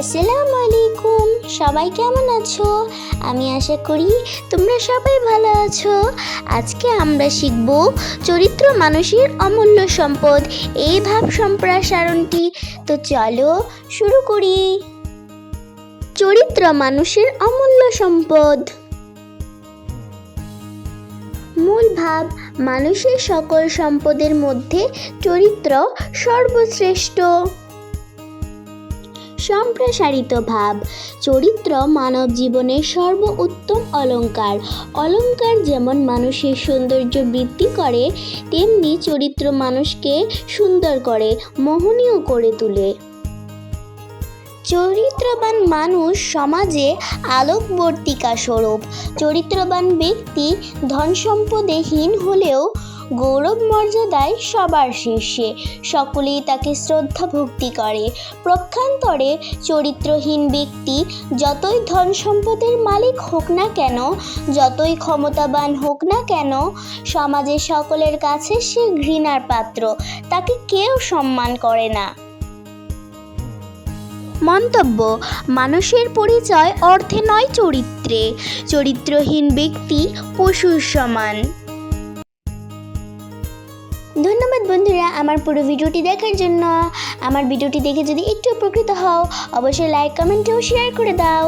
আসসালামু আলাইকুম সবাই কেমন আছো? আমি আশা করি তোমরা সবাই ভালো আছো। আজকে আমরা শিখব চরিত্র মানুষের অমূল্য সম্পদ, এই ভাব সম্প্রসারণটি। তো চলো শুরু করি। চরিত্র মানুষের অমূল্য সম্পদ। মূল ভাব, মানুষের সকল সম্পদের মধ্যে চরিত্র সর্বশ্রেষ্ঠ। সম্প্রসারিত ভাব। চরিত্র মানব জীবনের সর্ব উত্তম অলংকার অলঙ্কার যেমন মানুষের সৌন্দর্য বৃদ্ধি করে, তেমনি চরিত্র মানুষকে সুন্দর করে, মোহনীয় করে তোলে। চরিত্রবান মানুষ সমাজে আলোকবর্তিকা স্বরূপ। চরিত্রবান ব্যক্তি ধন সম্পদে হীন হলেও গৌরব মর্যাদায় সবার শীর্ষে। সকলেই তাকে শ্রদ্ধা ভক্তি করে। প্রক্ষান্তরে চরিত্রহীন ব্যক্তি যতই ধন সম্পদের মালিক হোক না কেন, যতই ক্ষমতাবান হোক না কেন, সমাজের সকলের কাছে সে ঘৃণার পাত্র। তাকে কেউ সম্মান করে না। মন্তব্য, মানুষের পরিচয় অর্থে নয় চরিত্রে। চরিত্রহীন ব্যক্তি পশুর সমান। ধন্যবাদ বন্ধুরা আমার পুরো ভিডিওটি দেখার জন্য। আমার ভিডিওটি দেখে যদি একটু উপকৃত হও, অবশ্যই লাইক কমেন্টেও শেয়ার করে দাও।